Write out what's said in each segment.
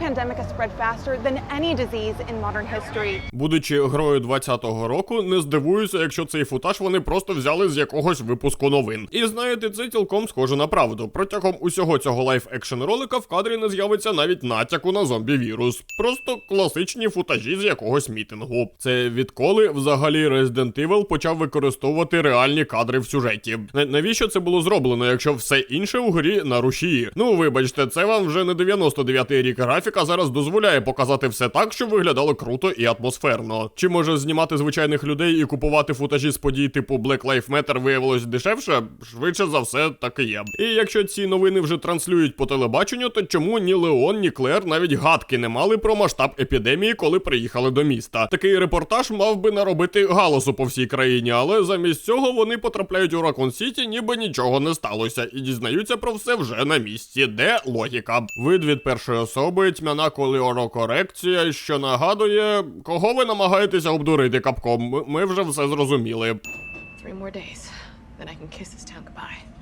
pandemic has spread faster than any disease in modern history. Будучи грою 20-го року, не здивуюся, якщо цей футаж вони просто взяли з якогось випуску новин. І знаєте, це цілком схоже на правду. Протягом усього цього лайф екшн ролика в кадрі не з'явиться навіть натяку на зомбі-вірус. Просто класичні футажі з якогось мітингу. Це відколи взагалі Resident Evil почав використовувати реальні кадри в сюжеті. На- навіщо це було зроблено, якщо все інше у грі на рушії? Ну вибачте, це вам вже не 99-й рік графіка зараз дозволяє показати все так, щоб виглядало круто і атмосферно. Чи може знімати звичайних людей і купувати футажі з подій типу Black Lives Matter виявилось дешевше? Швидше за все, так і є. І якщо ці новини вже транслюють по телебаченню, то чому ні Леон, ні Клер навіть гадки не мали про масштаб епідемії, коли приїхали до міста? Такий репортаж мав би наробити галасу по всій країні, але замість цього вони потрапляють у Ракон Сіті, ніби нічого не сталося, і дізнаються про все вже на місці. Де логіка? Вид від першої особи, тьмяна коліорокорекція, що нагадує, кого ви намагаєтеся обдурити капком. Ми, вже все зрозуміли.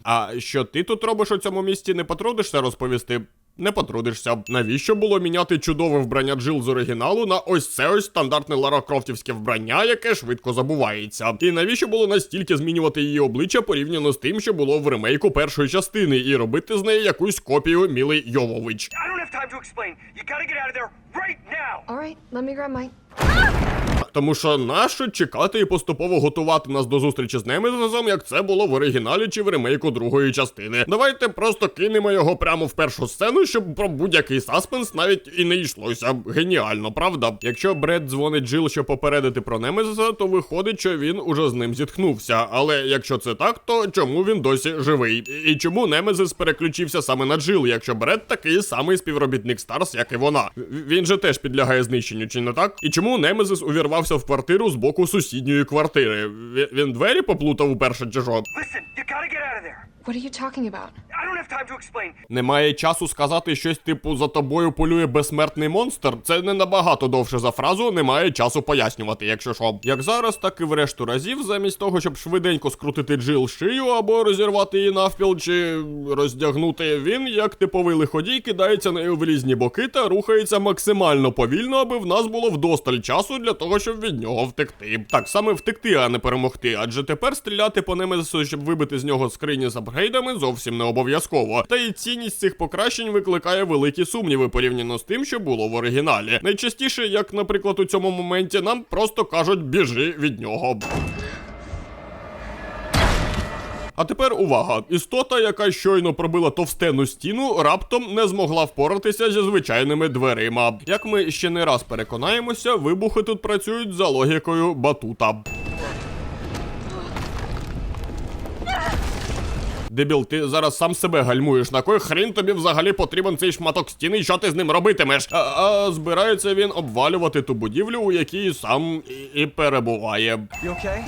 А що ти тут робиш у цьому місті, не потрудишся розповісти? Не потрудишся. Навіщо було міняти чудове вбрання Джил з оригіналу на ось це ось стандартне Лара Крофтівське вбрання, яке швидко забувається? І навіщо було настільки змінювати її обличчя порівняно з тим, що було в ремейку першої частини, і робити з неї якусь копію Міли Йовович? All right, let me grab my. Тому що нащо чекати і поступово готувати нас до зустрічі з Немезисом, як це було в оригіналі чи в ремейку другої частини. Давайте просто кинемо його прямо в першу сцену, щоб про будь-який саспенс навіть і не йшлося. Геніально, правда? Якщо Бред дзвонить Джил, щоб попередити про Немезиса, то виходить, що він уже з ним зіткнувся. Але якщо це так, то чому він досі живий? І чому Немезис переключився саме на Джил, якщо Бред такий самий співробітник Старс, як і вона? Він же теж підлягає знищенню, чи не так? І чому Немезис увірвався в квартиру з боку сусідньої квартири? Він двері поплутав у чи що? Listen, you gotta get out of there. What are you talking about? I don't have time to explain. Немає часу сказати щось типу за тобою полює безсмертний монстр. Це не набагато довше за фразу, немає часу пояснювати, якщо що. Як зараз, так і в решту разів, замість того, щоб швиденько скрутити Джил шию або розірвати її навпіл, чи роздягнути, він, як типовий лиходій, кидається нею в різні боки та рухається максимально повільно, аби в нас було вдосталь часу для того, щоб від нього втекти. Так саме втекти, а не перемогти. Адже тепер стріляти по немезису, щоб вибити з нього скрині з апгрейдами, зовсім не обов'язково. Та й цінність цих покращень викликає великі сумніви порівняно з тим, що було в оригіналі. Найчастіше, як, наприклад, у цьому моменті, нам просто кажуть біжи від нього. А тепер увага! Істота, яка щойно пробила товстену стіну, раптом не змогла впоратися зі звичайними дверима. Як ми ще не раз переконаємося, вибухи тут працюють за логікою батута. Дебіл, ти зараз сам себе гальмуєш. На кой хрін тобі взагалі потрібен цей шматок стіни, що ти з ним робитимеш? А, а збирається він обвалювати ту будівлю, у якій сам і, і перебуває. You okay?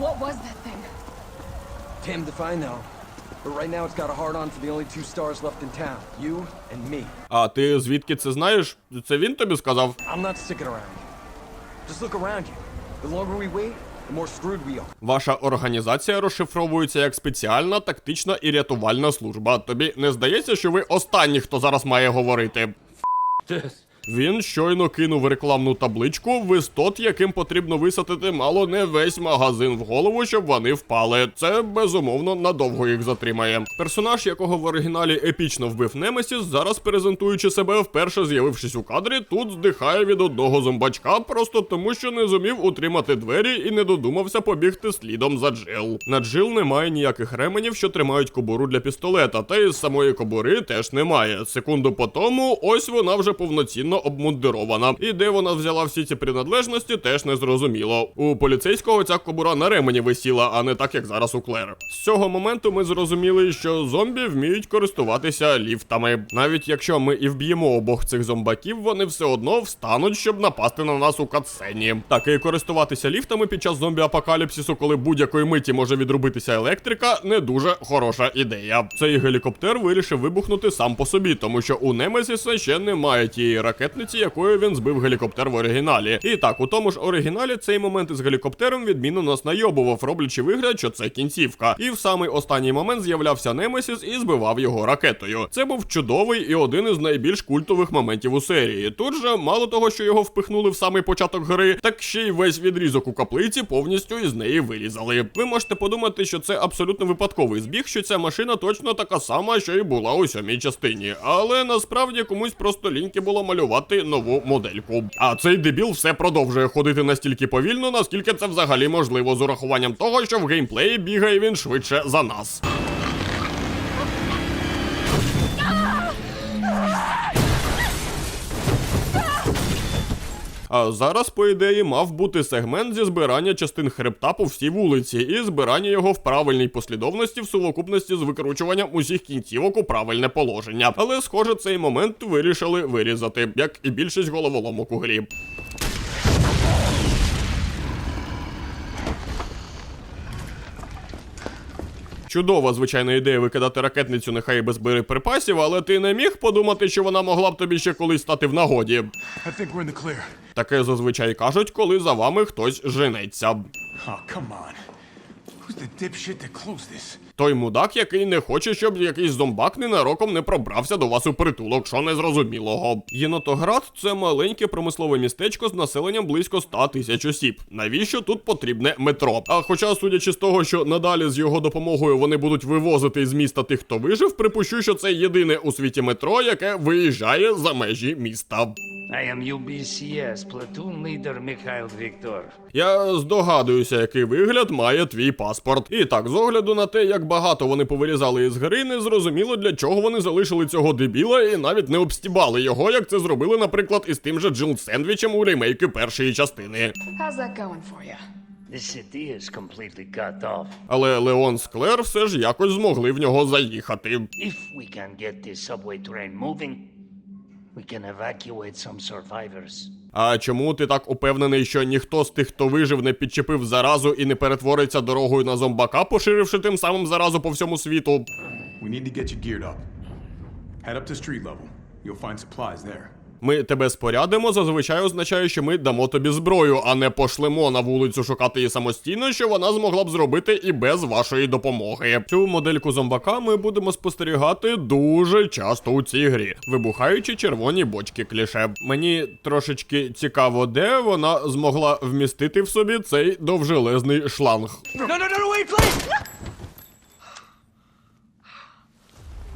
What was that thing? Damned if I know. But right now it's got a hard on for the only two stars left in town. You and me. А ти звідки це знаєш? Це він тобі сказав? I'm not sticking around. Just look around you. The longer we wait, Ваша організація розшифровується як спеціальна тактична і рятувальна служба. Тобі не здається, що ви останні, хто зараз має говорити? Він щойно кинув рекламну табличку в істот, яким потрібно висадити мало не весь магазин в голову, щоб вони впали. Це безумовно надовго їх затримає. Персонаж, якого в оригіналі епічно вбив Немесіс, зараз презентуючи себе, вперше з'явившись у кадрі, тут здихає від одного зомбачка, просто тому, що не зумів утримати двері і не додумався побігти слідом за Джил. На Джил немає ніяких ременів, що тримають кобуру для пістолета, та й самої кобури теж немає. Секунду по тому, ось вона вже повноцінно обмундирована. І де вона взяла всі ці принадлежності, теж не зрозуміло. У поліцейського ця кобура на ремені висіла, а не так, як зараз у Клер. З цього моменту ми зрозуміли, що зомбі вміють користуватися ліфтами. Навіть якщо ми і вб'ємо обох цих зомбаків, вони все одно встануть, щоб напасти на нас у катсцені. Так і користуватися ліфтами під час зомбі-апокаліпсису, коли будь-якої миті може відрубитися електрика, не дуже хороша ідея. Цей гелікоптер вирішив вибухнути сам по собі, тому що у Немесіса ще немає тієї ракети, ракетниці, якою він збив гелікоптер в оригіналі. І так, у тому ж оригіналі цей момент із гелікоптером відмінно нас найобував, роблячи вигляд, що це кінцівка. І в самий останній момент з'являвся Немесіс і збивав його ракетою. Це був чудовий і один із найбільш культових моментів у серії. Тут же мало того, що його впихнули в самий початок гри, так ще й весь відрізок у каплиці повністю із неї вирізали. Ви можете подумати, що це абсолютно випадковий збіг, що ця машина точно така сама, що і була у сьомій частині. Але насправді комусь просто ліньки було малювати нову модельку. А цей дебіл все продовжує ходити настільки повільно, наскільки це взагалі можливо з урахуванням того, що в геймплеї бігає він швидше за нас. А зараз, по ідеї, мав бути сегмент зі збирання частин хребта по всій вулиці, і збирання його в правильній послідовності в сукупності з викручуванням усіх кінцівок у правильне положення. Але, схоже, цей момент вирішили вирізати, як і більшість головоломок у грі. Чудова, звичайна ідея викидати ракетницю нехай і без боєприпасів, але ти не міг подумати, що вона могла б тобі ще колись стати в нагоді. I think we're in the clear. Таке зазвичай кажуть, коли за вами хтось женеться. Oh, come on. Who's the dipshit that closed this? Той мудак, який не хоче, щоб якийсь зомбак ненароком не пробрався до вас у притулок, що незрозумілого. Єнотоград це маленьке промислове містечко з населенням близько 100 тисяч осіб. Навіщо тут потрібне метро? А хоча, судячи з того, що надалі з його допомогою вони будуть вивозити із міста тих, хто вижив, припущу, що це єдине у світі метро, яке виїжджає за межі міста. I am UBCS, platoon leader Mikhail Viktor. Я здогадуюся, який вигляд має твій паспорт. І так, з огляду на те, як багато вони повирізали із гри, не зрозуміло для чого вони залишили цього дебіла і навіть не обстібали його, як це зробили, наприклад, із тим же Джилл Сендвічем у ремейку першої частини. How's that going for you? The city is completely cut off. Але Леон з Клер все ж якось змогли в нього заїхати. If we can get this subway train moving, we can evacuate some survivors. А чому ти так упевнений, що ніхто з тих, хто вижив, не підчепив заразу і не перетвориться дорогою на зомбака, поширивши тим самим заразу по всьому світу? We need to get you geared up. Head up to street level. You'll find supplies there. Ми тебе спорядимо, зазвичай означає, що ми дамо тобі зброю, а не пошлемо на вулицю шукати її самостійно, що вона змогла б зробити і без вашої допомоги. Цю модельку зомбака ми будемо спостерігати дуже часто у цій грі, вибухаючи червоні бочки кліше. Мені трошечки цікаво, де вона змогла вмістити в собі цей довжелезний шланг. No, no, no, no, wait, please!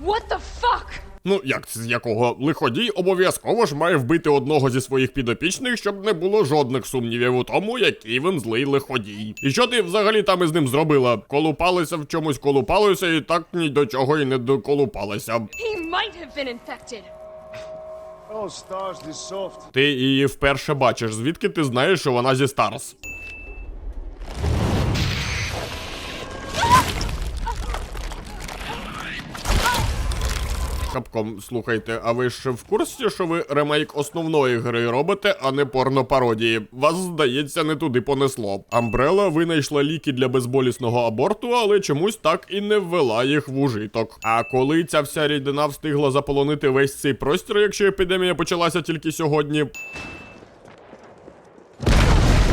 What the fuck? Ну, як це з якого лиходій обов'язково ж має вбити одного зі своїх підопічних, щоб не було жодних сумнівів у тому, який він злий лиходій. І що ти взагалі там із ним зробила? Колупалися в чомусь, колупалися, і так ні до чого і не доколупалися. He might have been infected. Oh, stars, soft. Ти її вперше бачиш, звідки ти знаєш, що вона зі Старс? Капком, слухайте, а ви ж в курсі, що ви ремейк основної гри робите, а не порнопародії? Вас, здається, не туди понесло. Амбрела винайшла ліки для безболісного аборту, але чомусь так і не ввела їх в ужиток. А коли ця вся рідина встигла заполонити весь цей простір, якщо епідемія почалася тільки сьогодні.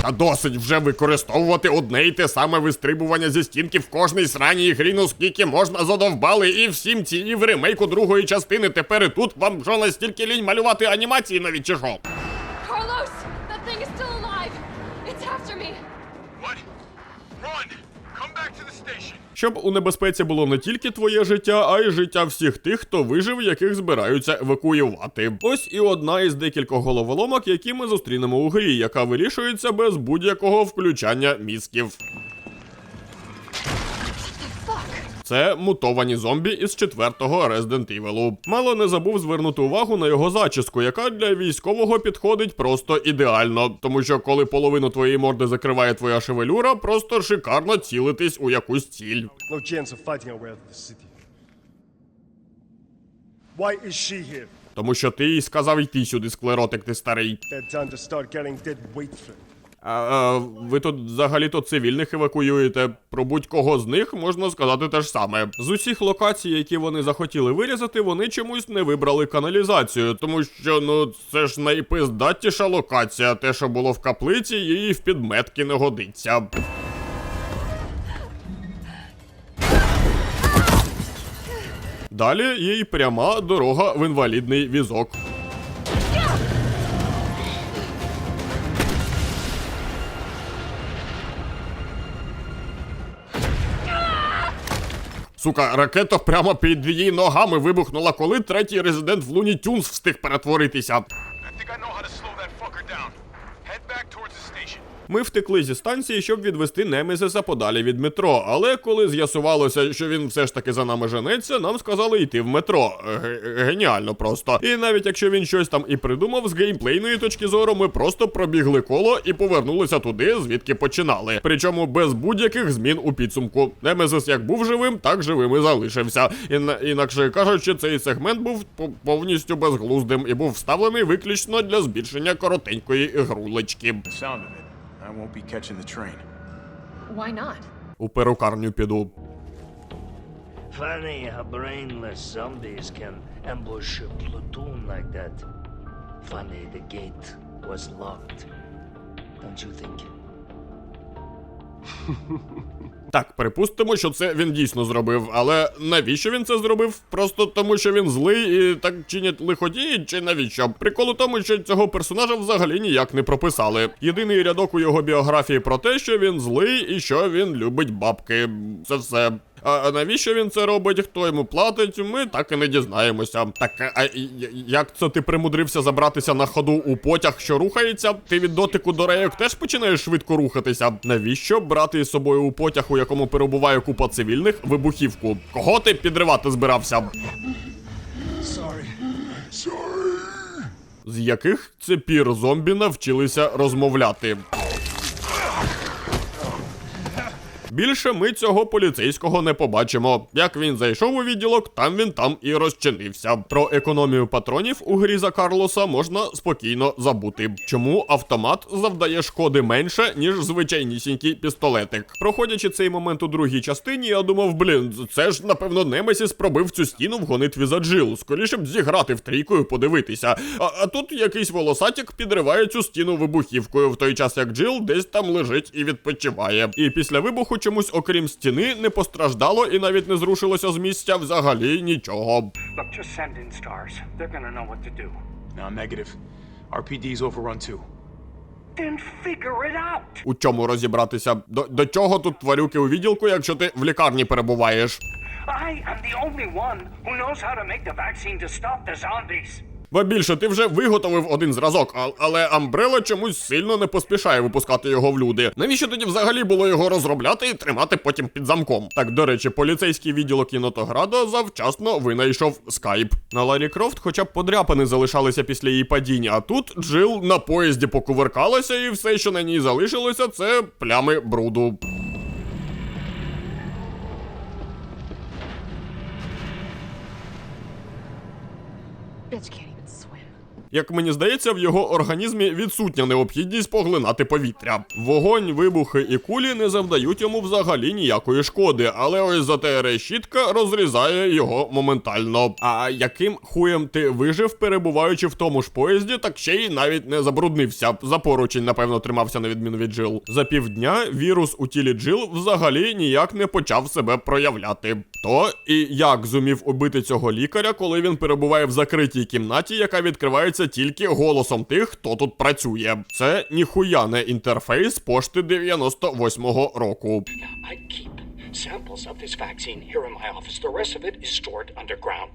Та досить вже використовувати одне й те саме вистрибування зі стінки в кожній сраній грі, ну скільки можна задовбали, і всім ці і в ремейку другої частини. Тепер і тут вам що настільки лінь малювати анімації навіть чи що? Щоб у небезпеці було не тільки твоє життя, а й життя всіх тих, хто вижив, яких збираються евакуювати. Ось і одна із декількох головоломок, які ми зустрінемо у грі, яка вирішується без будь-якого включання мізків. Це мутовані зомбі із четвертого Resident Evil. Мало не забув звернути увагу на його зачіску, яка для військового підходить просто ідеально. Тому що коли половину твоєї морди закриває твоя шевелюра, просто шикарно цілитись у якусь ціль. No chance of fighting our way out of the city. Why is she here? Тому що ти їй сказав йти сюди, склеротик ти старий. Bad time to start getting dead weight. А, а, ви тут взагалі-то цивільних евакуюєте. Про будь-кого з них можна сказати те ж саме. З усіх локацій, які вони захотіли вирізати, вони чомусь не вибрали каналізацію, тому що ну це ж найпиздатіша локація. Те, що було в каплиці, їй в підметки не годиться. Далі їй пряма дорога в інвалідний візок. Сука, ракета прямо під її ногами вибухнула, коли третій резидент в Луні Тюнс встиг перетворитися. I think I know how to slow that fucker down. Head back towards the station. Ми втекли зі станції, щоб відвести Немезиса подалі від метро. Але коли з'ясувалося, що він все ж таки за нами женеться, нам сказали йти в метро. Ге- Геніально просто. І навіть якщо він щось там і придумав, з геймплейної точки зору, ми просто пробігли коло і повернулися туди, звідки починали. Причому без будь-яких змін у підсумку. Немезис як був живим, так живим і залишився. Іна- інакше кажучи, цей сегмент був по- повністю безглуздим і був вставлений виключно для збільшення коротенької грулечки. The sound of it, I won't be catching the train. Why not? У перукарню піду. Funny how brainless zombies can ambush a platoon like that. Funny the gate was locked. Don't you think? Так, припустимо, що це він дійсно зробив, але навіщо він це зробив? Просто тому, що він злий і так чинять лиходії, чи навіщо? Прикол у тому, що цього персонажа взагалі ніяк не прописали. Єдиний рядок у його біографії про те, що він злий і що він любить бабки. Це все. А а навіщо він це робить? Хто йому платить? Ми так і не дізнаємося. Так, а як це ти примудрився забратися на ходу у потяг, що рухається? Ти від дотику до рейок теж починаєш швидко рухатися. Навіщо брати із собою у потяг, у якому перебуває купа цивільних, вибухівку? Кого ти підривати збирався? З яких це пір зомбі навчилися розмовляти? Більше ми цього поліцейського не побачимо. Як він зайшов у відділок, там він там і розчинився. Про економію патронів у грі за Карлоса можна спокійно забути. Чому автомат завдає шкоди менше, ніж звичайнісінький пістолетик? Проходячи цей момент у другій частині, я думав, блін, це ж напевно Немесіс пробив цю стіну в гонитві за Джил. Скоріше б зіграти в трійку і подивитися. А, а тут якийсь волосатік підриває цю стіну вибухівкою, в той час як Джил десь там лежить і відпочиває. І після вибуху чомусь, окрім стіни, не постраждало і навіть не зрушилося з місця взагалі нічого. Look, just send in stars. They're gonna know what to do. No, negative. RPD's overrun too. Then figure it out. У чому розібратися? До, до чого тут тварюки у відділку, якщо ти в лікарні перебуваєш? I am the only one who knows how to make the vaccine to stop the zombies. Ба більше, ти вже виготовив один зразок, а- але Амбрела чомусь сильно не поспішає випускати його в люди. Навіщо тоді взагалі було його розробляти і тримати потім під замком? Так, до речі, поліцейський відділок Кінотограда завчасно винайшов скайп. На Ларі Крофт хоча б подряпини залишалися після її падіння, а тут Джил на поїзді покувиркалася, і все, що на ній залишилося, це плями бруду. Bitch can't even swim. Як мені здається, в його організмі відсутня необхідність поглинати повітря. Вогонь, вибухи і кулі не завдають йому взагалі ніякої шкоди, але ось зате решітка розрізає його моментально. А яким хуєм ти вижив, перебуваючи в тому ж поїзді, так ще й навіть не забруднився. За поручень, напевно, тримався на відміну від Джил. За півдня вірус у тілі Джил взагалі ніяк не почав себе проявляти. То і як зумів убити цього лікаря, коли він перебуває в закритій кімнаті, яка відкривається тільки голосом тих, хто тут працює. Це ніхуя не інтерфейс пошти 98-го року. Samples of this vaccine here in my office. The rest of it is stored underground.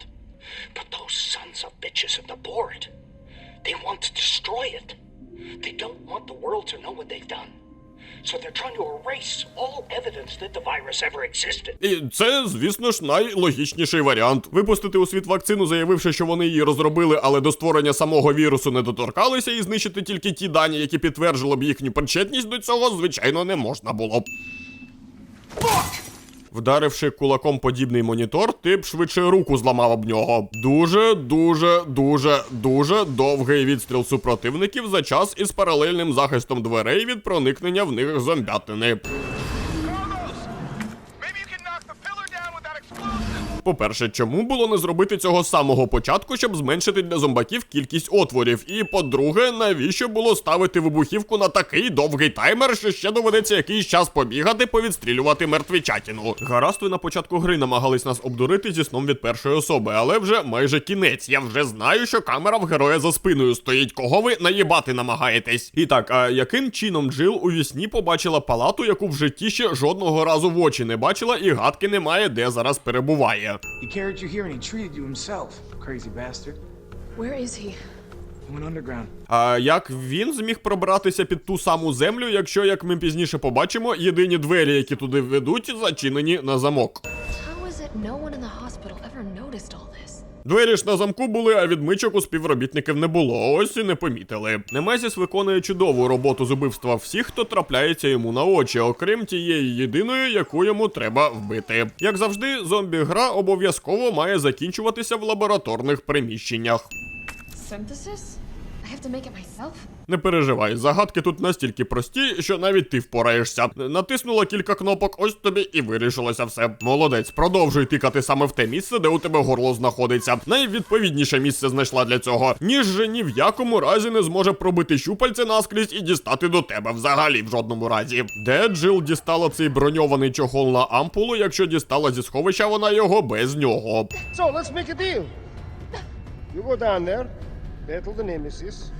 But those sons of bitches at the board, they want to destroy it. They don't want the world to know what they've done. So they're trying to erase all evidence that the virus ever existed. І це, звісно ж, найлогічніший варіант. Випустити у світ вакцину, заявивши, що вони її розробили, але до створення самого вірусу не доторкалися, і знищити тільки ті дані, які підтверджували б їхню причетність до цього, звичайно, не можна було б. Вдаривши кулаком подібний монітор, ти б швидше руку зламав об нього. Дуже, дуже, дуже, дуже довгий відстріл супротивників за час із паралельним захистом дверей від проникнення в них зомбятини. По-перше, чому було не зробити цього з самого початку, щоб зменшити для зомбаків кількість отворів? І по-друге, навіщо було ставити вибухівку на такий довгий таймер, що ще доведеться якийсь час побігати, повідстрілювати мертвічатіну? Гаразд, ви на початку гри намагались нас обдурити зі сном від першої особи, але вже майже кінець. Я вже знаю, що камера в героя за спиною стоїть. Кого ви наїбати намагаєтесь? І так, а яким чином Джил у вісні побачила палату, яку в житті ще жодного разу в очі не бачила, і гадки немає, де зараз перебуває? He carried you here and he treated you himself. Crazy bastard. Where is he? He went underground. А як він зміг пробратися під ту саму землю, якщо, як ми пізніше побачимо, єдині двері, які туди ведуть, зачинені на замок? How is it no one in the hospital ever noticed all? Двері ж на замку були, а відмичок у співробітників не було. Ось і не помітили. Немезіс виконує чудову роботу з убивства всіх, хто трапляється йому на очі, окрім тієї єдиної, яку йому треба вбити. Як завжди, зомбі-гра обов'язково має закінчуватися в лабораторних приміщеннях. Synthesis? Не переживай, загадки тут настільки прості, що навіть ти впораєшся. Натиснула кілька кнопок, ось тобі і вирішилося все. Молодець, продовжуй тикати саме в те місце, де у тебе горло знаходиться. Найвідповідніше місце знайшла для цього. Ніж же ні в якому разі не зможе пробити щупальце наскрізь і дістати до тебе взагалі в жодному разі. Де Джил дістала цей броньований чохол на ампулу, якщо дістала зі сховища вона його без нього. So let's make a deal. You go down there, battle the Nemesis,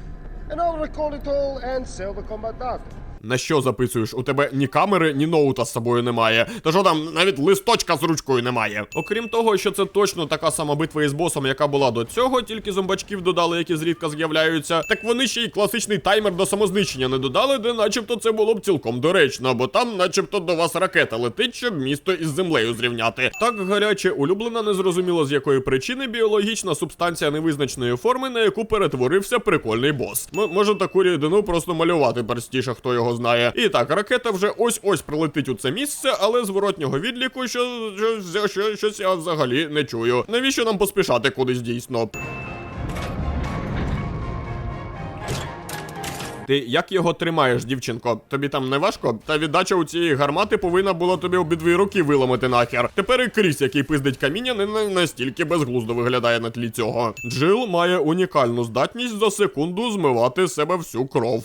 and I'll recall it all and sell the combat data. На що записуєш? У тебе ні камери, ні ноута з собою немає. Та що там навіть листочка з ручкою немає. Окрім того, що це точно така сама битва із босом, яка була до цього, тільки зомбачків додали, які зрідка з'являються. Так вони ще й класичний таймер до самознищення не додали, де начебто це було б цілком доречно, бо там, начебто, до вас ракета летить, щоб місто із землею зрівняти. Так гаряче улюблена, незрозуміло з якої причини біологічна субстанція невизначеної форми, на яку перетворився прикольний бос. М- може таку рідину просто малювати простіше, хто його знає. І так, ракета вже ось-ось прилетить у це місце, але зворотнього відліку, що, що, що, щось я взагалі не чую. Навіщо нам поспішати кудись дійсно? Ти як його тримаєш, дівчинко? Тобі там не важко? Та віддача у цієї гармати повинна була тобі обидві руки виламати нахер. Тепер і Кріс, який пиздить каміння, не настільки безглуздо виглядає на тлі цього. Джил має унікальну здатність за секунду змивати з себе всю кров.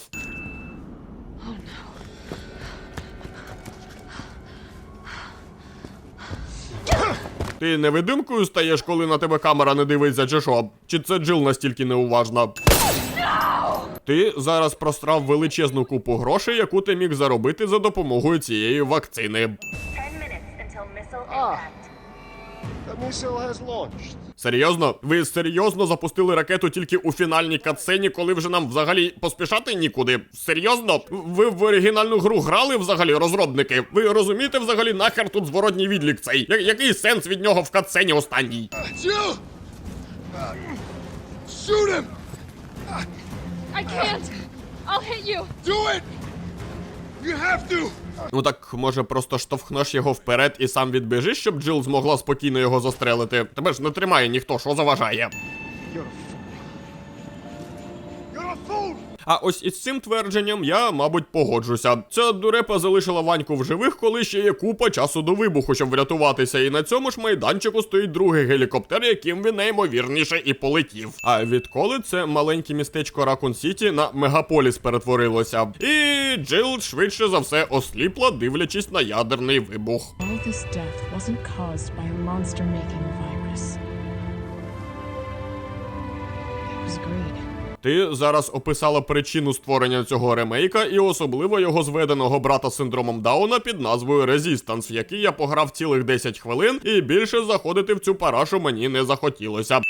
Ти невидимкою стаєш, коли на тебе камера не дивиться, чи що? Чи це Джил настільки неуважна? Ти зараз прострав величезну купу грошей, яку ти міг заробити за допомогою цієї вакцини. Серйозно? Ви серйозно запустили ракету тільки у фінальній катсцені, коли вже нам взагалі поспішати нікуди? Серйозно? Ви в оригінальну гру грали взагалі, розробники? Ви розумієте взагалі нахер тут зворотній відлік цей? Я- який сенс від нього в катсцені останній? Shoot him! I can't! I'll hit you! Do it! You have to! Ну так, може, просто штовхнеш його вперед і сам відбіжиш, щоб Джил змогла спокійно його застрелити. Тебе ж не тримає ніхто, що заважає. А ось із цим твердженням я, мабуть, погоджуся. Ця дурепа залишила Ваньку в живих, коли ще є купа часу до вибуху, щоб врятуватися. І на цьому ж майданчику стоїть другий гелікоптер, яким він найімовірніше і полетів. А відколи це маленьке містечко Ракун Сіті на мегаполіс перетворилося. І Джил швидше за все осліпла, дивлячись на ядерний вибух. All was greed. Ти зараз описала причину створення цього ремейка і особливо його зведеного брата синдромом Дауна під назвою Резістанс, який я пограв цілих 10 хвилин, і більше заходити в цю парашу мені не захотілося.